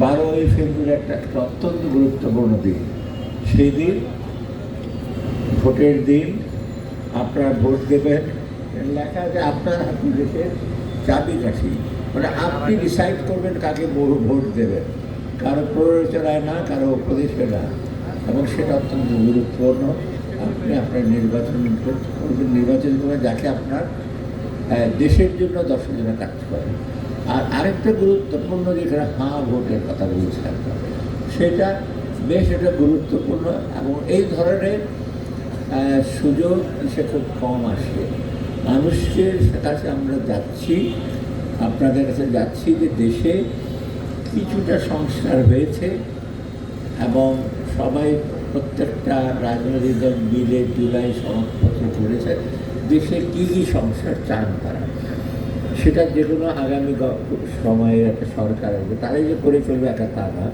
বারোই ফেব্রুয়ারি একটা অত্যন্ত গুরুত্বপূর্ণ দিন। সেই দিন, ভোটের দিন, আপনারা ভোট দেবেন। লেখা আছে, আপনার হাতে দেশের চাবি কাঠি। মানে আপনি ডিসাইড করবেন কাকে ভোট দেবেন। কারও প্ররোচনায় না, কারও উপদেশে না। এবং সেটা অত্যন্ত গুরুত্বপূর্ণ। আপনি আপনার নির্বাচন করবেন নির্বাচন করবেন, যাকে আপনার দেশের জন্য দর্শক জন্য কাজ করে। আর আরেকটা গুরুত্বপূর্ণ যেখানে হাঁ ভোটের কথা বলছি আপনার সেটা বেশ একটা গুরুত্বপূর্ণ এবং এই ধরনের সুযোগ সে খুব কম আসে। মানুষের কাছে আমরা যাচ্ছি, আপনাদের কাছে যাচ্ছি যে দেশে কিছুটা সংস্কার হয়েছে এবং সবাই প্রত্যেকটা রাজনৈতিক দল মিলে জুলাই সনদপত্র করেছে, দেশে কী কী সংস্কার চান তারা? সেটা যে কোনো আগামী গ- সময়ে একটা সরকার আসবে, তারাই যে করে চলবে একা তা না।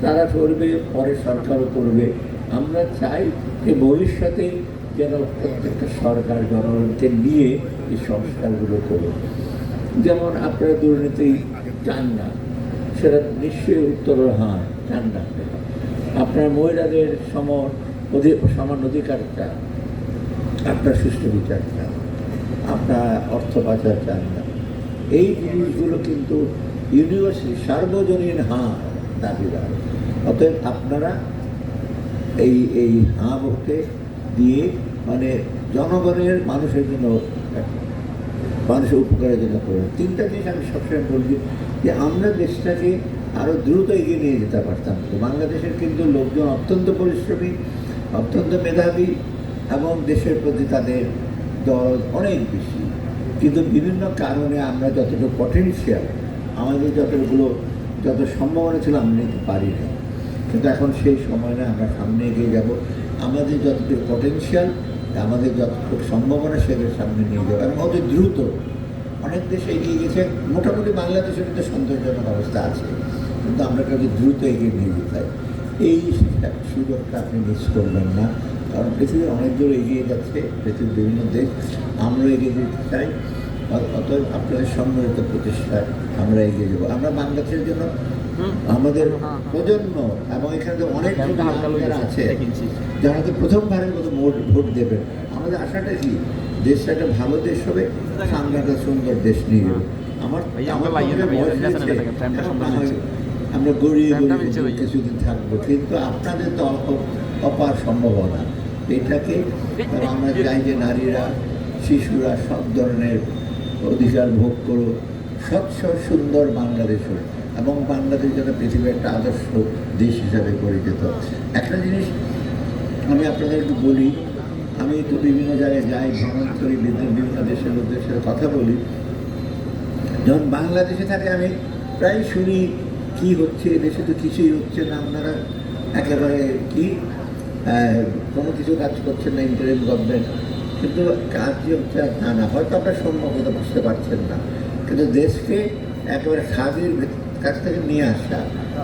তারা করবে পরে সরকারও করবে। আমরা চাই যে ভবিষ্যতে যেন প্রত্যেকটা সরকার জনগণকে নিয়ে এই সংস্কারগুলো করবে যেমন আপনারা দুর্নীতি চান না, সেটা নিশ্চয়ই উত্তর হ্যাঁ চান না আপনার মহিলাদের সম সমান অধিকার চান আপনার সুষ্ঠু বিচার চান আপনার অর্থ পাচার চান না। এই জিনিসগুলো কিন্তু ইউনিভার্সিটি সার্বজনীন হাঁ দাবিদার অতএব আপনারা এই এই হাঁ ভোটে দিয়ে মানে জনগণের মানুষের জন্য মানুষের উপকারের জন্য করবেন তিনটা জিনিস আমি সবসময় বলি যে আমরা দেশটাকে আরও দ্রুত এগিয়ে নিয়ে যেতে পারতাম। তো বাংলাদেশের কিন্তু লোকজন অত্যন্ত পরিশ্রমী, অত্যন্ত মেধাবী এবং দেশের প্রতি তাদের দরদ অনেক বেশি। কিন্তু বিভিন্ন কারণে আমরা যতটুকু পটেনশিয়াল আমাদের যতগুলো, যত সম্ভাবনা ছিল আমরা নিতে পারি না কিন্তু এখন সেই সময় না আমরা সামনে এগিয়ে যাব। আমাদের যতটুকু পটেনশিয়াল আমাদের যতটুকু সম্ভাবনা সেগুলো সামনে নিয়ে যাব। এবং অত দ্রুত অনেক দেশ এগিয়ে গেছে। মোটামুটি বাংলাদেশের কিন্তু সন্তোষজনক অবস্থা আছে। কিন্তু আমরা কাউকে দ্রুত এগিয়ে নিয়ে যেতে এই সুযোগটা আপনি মিস করবেন না। কারণ পৃথিবী অনেক দূর এগিয়ে যাচ্ছে পৃথিবীর বিভিন্ন দেশ আমরা এগিয়ে যেতে চাই অতএব আপনাদের সম্মিলিত প্রচেষ্টায় আমরা এগিয়ে যাব। আমরা বাংলাদেশের জন্য আমাদের প্রজন্ম এবং এখানে অনেক আছে যারা তো প্রথমবারের মতো ভোট ভোট দেবেন। আমাদের আশাটা কি? দেশটা একটা ভালো দেশ হবে সামনে একটা সুন্দর দেশ নিয়ে যাবে। আমার আমরা হয়। আমরা গড়িয়ে গড়িয়ে কিছুদিন থাকব কিন্তু আপনাদের তো অপার সম্ভাবনা। এটাকে আমরা চাই যে নারীরা, শিশুরা সব ধরনের অধিকার ভোগ করুক। স্বচ্ছ সুন্দর বাংলাদেশ হোক এবং বাংলাদেশ যেন পৃথিবীর একটা আদর্শ দেশ হিসাবে পরিচিত। একটা জিনিস আমি আপনাদের একটু বলি, আমি তো বিভিন্ন জায়গায় যাই, ভ্রমণ করি, বিভিন্ন দেশের সাথে কথা বলি। যখন বাংলাদেশে থাকে, আমি প্রায় শুনি কি হচ্ছে, এদেশে তো কিছুই হচ্ছে না, আপনারা একেবারে কি কোনো কিছু কাজ করছেন না ইন্টারিম গভর্নমেন্ট কিন্তু কাজ যে হচ্ছে তা না, হয়তো আপনার সম্ভবত বুঝতে পারছেন না। কিন্তু দেশকে একেবারে ভেত- কাছ থেকে নিয়ে আসা।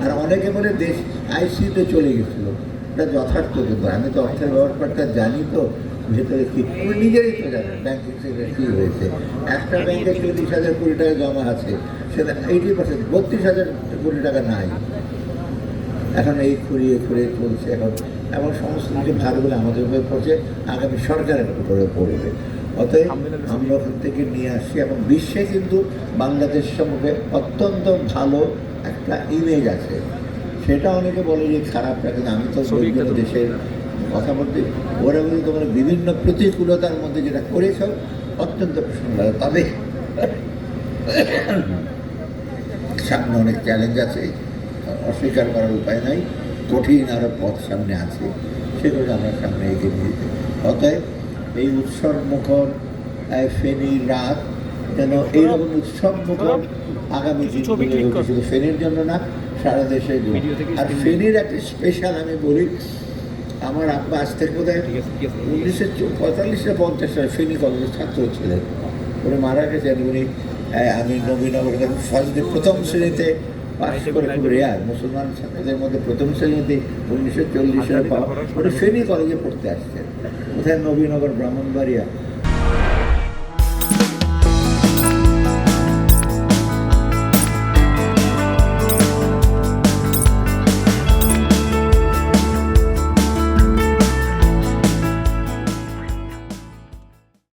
আর অনেকে বলে দেশ আইসিতে চলে গেছিল। এটা যথার্থ কিন্তু। আমি তো অর্থের ব্যবহারটা জানি তো, ভেতরে কি নিজেরই তো জানি ব্যাংকিং সেক্টর কী হয়েছে? একটা ব্যাংকে চল্লিশ হাজার কোটি টাকা জমা আছে। সেটা এইটি পার্সেন্ট বত্রিশ হাজার কোটি টাকা নাই। এখন এই খুঁড়িয়ে খুঁড়িয়ে চলছে। এখন এমন সমস্ত কিছু ভারগুলো আমাদের উপরে পড়ছে আগামী সরকারের উপরে পড়বে। অতএব আমরা ওখান থেকে নিয়ে আসি এবং বিশ্বে কিন্তু বাংলাদেশ সম্পর্কে অত্যন্ত ভালো একটা ইমেজ আছে। সেটা অনেকে বলে যে খারাপ কিন্তু আমি তো বিভিন্ন দেশের কথা বলতে ওরা বলি তোমরা বিভিন্ন প্রতিকূলতার মধ্যে যেটা করেছ অত্যন্ত সুন্দর তবে সামনে অনেক চ্যালেঞ্জ আছে অস্বীকার করার উপায় নাই। কঠিন আরও পথ সামনে আছে সেগুলো আমরা সামনে এগিয়ে নিয়ে অতএব এই উৎসব মুখর ফেনীর রাত যেন এইরকম উৎসব মুখর আগামী দিনগুলো শুধু ফেনীর জন্য না সারা দেশের জন্য। আর ফেনীর একটা স্পেশাল আমি বলি আমার আব্বা আজ থেকে বোধ আছে। উনিশশো পঁয়তাল্লিশ না পঞ্চাশ সালে ফেনী কলেজের ছাত্র ছিলেন। উনি মারা গেছেন উনি আমি নবীনগর ফার্স্ট প্রথম শ্রেণীতে পাশ করে খুব রেয়ার মুসলমান ছাত্রদের মধ্যে প্রথম শ্রেণীতে উনিশশো চল্লিশ সালে পাওয়া ওটা ফেনী কলেজে পড়তে আসছেন। কোথায়? নবীনগর ব্রাহ্মণবাড়িয়া।